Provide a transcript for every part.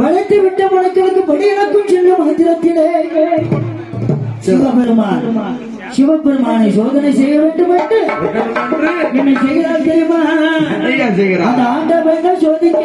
படைத்து விட்ட மனுக்களுக்கு படி இழக்கும் செல்லும் மந்திரத்திலே. சிவபெருமான் சிவபெருமானை சோதனை செய்ய வேண்டும் என்று என்ன செய்கிறார் தெரியுமா? அந்த ஆண்டவன் சோதிக்க.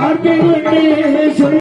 வாழ்க்கை